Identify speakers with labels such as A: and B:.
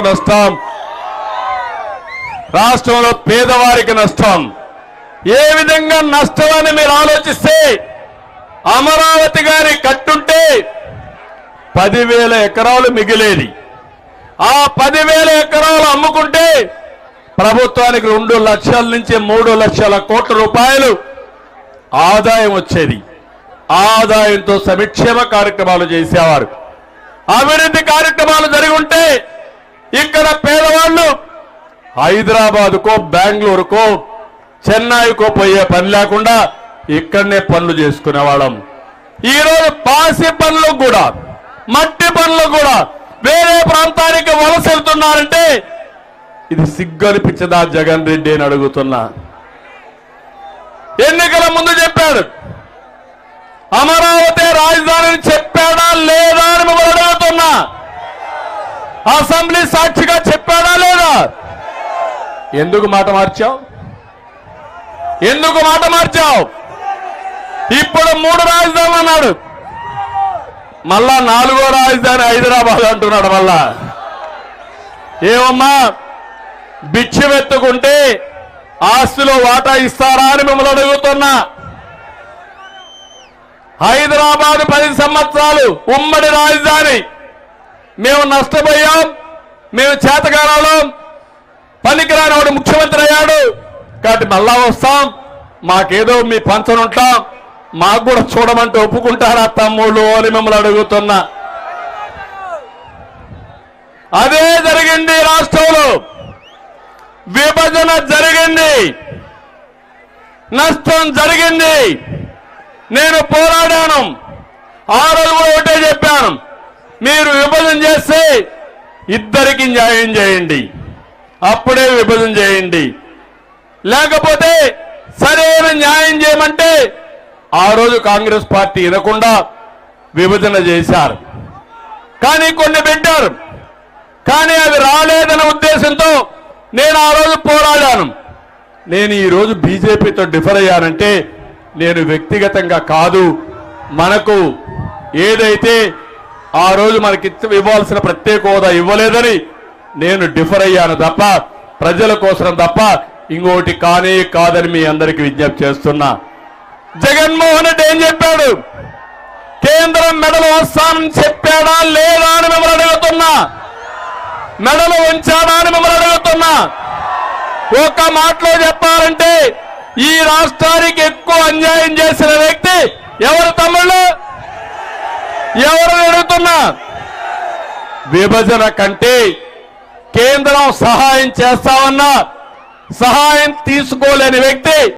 A: నష్టం. రాష్ట్రంలో పేదవారికి నష్టం. ఏ విధంగా నష్టం అని మీరు ఆలోచిస్తే అమరావతి గారి కట్టుంటే పదివేల ఎకరాలు మిగిలేది. ఆ పదివేల ఎకరాలు అమ్ముకుంటే ప్రభుత్వానికి రెండు లక్షల నుంచి మూడు లక్షల కోట్ల రూపాయలు ఆదాయం వచ్చేది. ఆదాయంతో సంక్షేమ కార్యక్రమాలు చేసేవారు. అభివృద్ధి కార్యక్రమాలు జరిగి ఉంటే ఇక్కడ పేదవాళ్ళు. హైదరాబాద్కో బెంగళూరుకో చెన్నైకో పోయే పని లేకుండా ఇక్కడనే పనులు చేసుకునేవాళ్ళం. ఈరోజు పాసి పనులకు కూడా మట్టి పనులకు కూడా వేరే ప్రాంతానికి వలస వెళ్తున్నారంటే ఇది సిగ్గనిపించదా జగన్ రెడ్డి అని అడుగుతున్నా. ఎన్నికల ముందు చెప్పాడు. అమరావతి రాజధానిని చెప్పాడా లేదా అని మిమ్మల్ని అడుగుతున్నా. అసెంబ్లీ సాక్షిగా చెప్పాడా లేదా? ఎందుకు మాట మార్చావు? ఎందుకు మాట మార్చావు? ఇప్పుడు మూడు రాజధానులు అన్నాడు. మళ్ళా నాలుగో రాజధాని హైదరాబాద్ అంటున్నాడు మళ్ళా. ఏమమ్మా భిక్షమెత్తుకుంటే ఆస్తిలో వాటా ఇస్తారా అని మిమ్మల్ని అడుగుతున్నా. హైదరాబాద్ పది సంవత్సరాలు ఉమ్మడి రాజధాని. మేము నష్టపోయాం మేము చేతగారాలం. పనికిరాని వాడు ముఖ్యమంత్రి అయ్యాడు. కాబట్టి మళ్ళా వస్తాం. మాకేదో మీ పంచను ఉంటాం. మాకు కూడా చూడమంటే ఒప్పుకుంటారా తమ్ముళ్ళు అని మిమ్మల్ని అడుగుతున్నా. అదే జరిగింది రాష్ట్రంలో. విభజన జరిగింది. నష్టం జరిగింది. నేను పోరాడాను. ఆరు కూడా ఒకటే మీరు విభజన చేస్తే ఇద్దరికి న్యాయం చేయండి. అప్పుడే విభజన చేయండి. లేకపోతే సరైన న్యాయం చేయమంటే ఆ రోజు కాంగ్రెస్ పార్టీ వినకుండా విభజన చేశారు. కానీ కొన్ని పెట్టారు. కానీ అవి రాలేదనే ఉద్దేశంతో నేను ఆ రోజు పోరాడాను. నేను ఈరోజు బీజేపీతో డిఫర్ అయ్యానంటే నేను వ్యక్తిగతంగా కాదు మనకు ఏదైతే ఆ రోజు మనకి ఇవ్వాల్సిన ప్రత్యేక హోదా ఇవ్వలేదని నేను డిఫర్ అయ్యాను తప్ప ప్రజల కోసం తప్ప ఇంకోటి కానే కాదని మీ అందరికి విజ్ఞప్తి చేస్తున్నా. జగన్మోహన్ రెడ్డి ఏం చెప్పాడు? కేంద్రం మెడలు వస్తానని చెప్పాడా లేదా అని మిమ్మల్ని అడుగుతున్నా. మెడలు ఉంచాడా అని మిమ్మల్ని అడుగుతున్నా. ఒక మాటలో చెప్పాలంటే ఈ రాష్ట్రానికి ఎక్కువ అన్యాయం చేసిన వ్యక్తి ఎవరు తమ్ముళ్ళు? ఎవరు అడుగుతున్నా విభజన కంటే కేంద్రం సహాయం చేస్తామన్నా సహాయం తీసుకోలేని వ్యక్తి